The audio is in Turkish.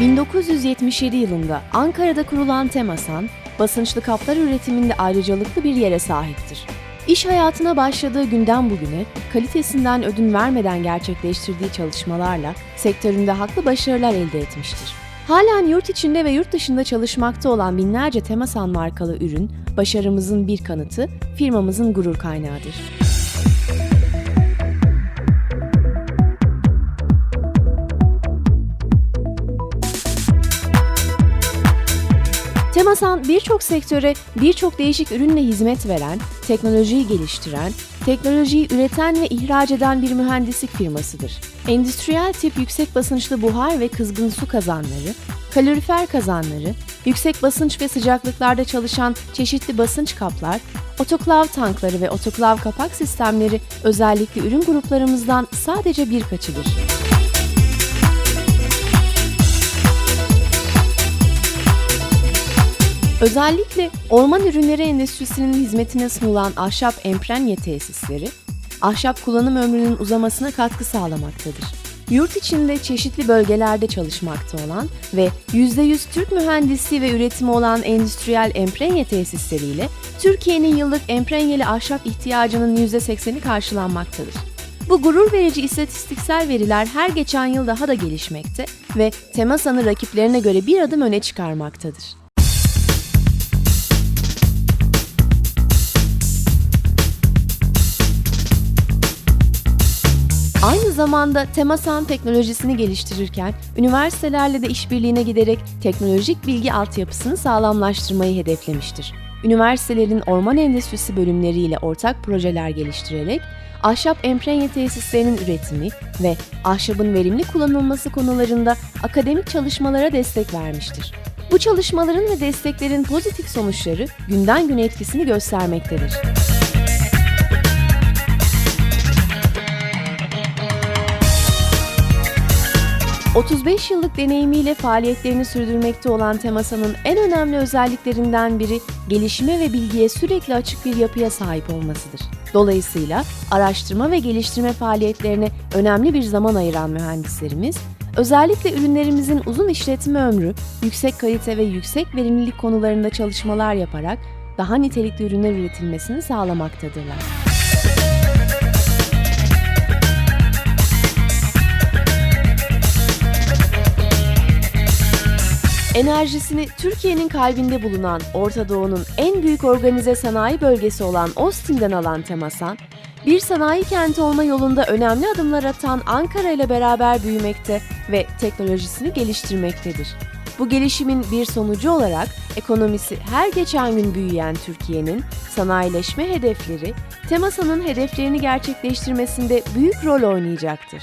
1977 yılında Ankara'da kurulan Temasan, basınçlı kaplar üretiminde ayrıcalıklı bir yere sahiptir. İş hayatına başladığı günden bugüne kalitesinden ödün vermeden gerçekleştirdiği çalışmalarla sektöründe haklı başarılar elde etmiştir. Halen yurt içinde ve yurt dışında çalışmakta olan binlerce Temasan markalı ürün, başarımızın bir kanıtı, firmamızın gurur kaynağıdır. Temasan birçok sektöre birçok değişik ürünle hizmet veren, teknolojiyi geliştiren, teknolojiyi üreten ve ihraç eden bir mühendislik firmasıdır. Endüstriyel tip yüksek basınçlı buhar ve kızgın su kazanları, kalorifer kazanları, yüksek basınç ve sıcaklıklarda çalışan çeşitli basınç kaplar, otoklav tankları ve otoklav kapak sistemleri özellikle ürün gruplarımızdan sadece birkaçıdır. Özellikle orman ürünleri endüstrisinin hizmetine sunulan ahşap emprenye tesisleri, ahşap kullanım ömrünün uzamasına katkı sağlamaktadır. Yurt içinde çeşitli bölgelerde çalışmakta olan ve %100 Türk mühendisliği ve üretimi olan endüstriyel emprenye tesisleriyle Türkiye'nin yıllık emprenyeli ahşap ihtiyacının %80'i karşılanmaktadır. Bu gurur verici istatistiksel veriler her geçen yıl daha da gelişmekte ve Temasan'ı rakiplerine göre bir adım öne çıkarmaktadır. Zamanda Temasan teknolojisini geliştirirken üniversitelerle de işbirliğine giderek teknolojik bilgi altyapısını sağlamlaştırmayı hedeflemiştir. Üniversitelerin orman endüstrisi bölümleriyle ortak projeler geliştirerek ahşap emprenye tesislerinin üretimi ve ahşabın verimli kullanılması konularında akademik çalışmalara destek vermiştir. Bu çalışmaların ve desteklerin pozitif sonuçları günden güne etkisini göstermektedir. 35 yıllık deneyimiyle faaliyetlerini sürdürmekte olan Temasa'nın en önemli özelliklerinden biri gelişime ve bilgiye sürekli açık bir yapıya sahip olmasıdır. Dolayısıyla araştırma ve geliştirme faaliyetlerine önemli bir zaman ayıran mühendislerimiz, özellikle ürünlerimizin uzun işletme ömrü, yüksek kalite ve yüksek verimlilik konularında çalışmalar yaparak daha nitelikli ürünler üretilmesini sağlamaktadırlar. Enerjisini Türkiye'nin kalbinde bulunan Orta Doğu'nun en büyük organize sanayi bölgesi olan Austin'den alan Temasan, bir sanayi kenti olma yolunda önemli adımlar atan Ankara ile beraber büyümekte ve teknolojisini geliştirmektedir. Bu gelişimin bir sonucu olarak ekonomisi her geçen gün büyüyen Türkiye'nin sanayileşme hedefleri, Temasa'nın hedeflerini gerçekleştirmesinde büyük rol oynayacaktır.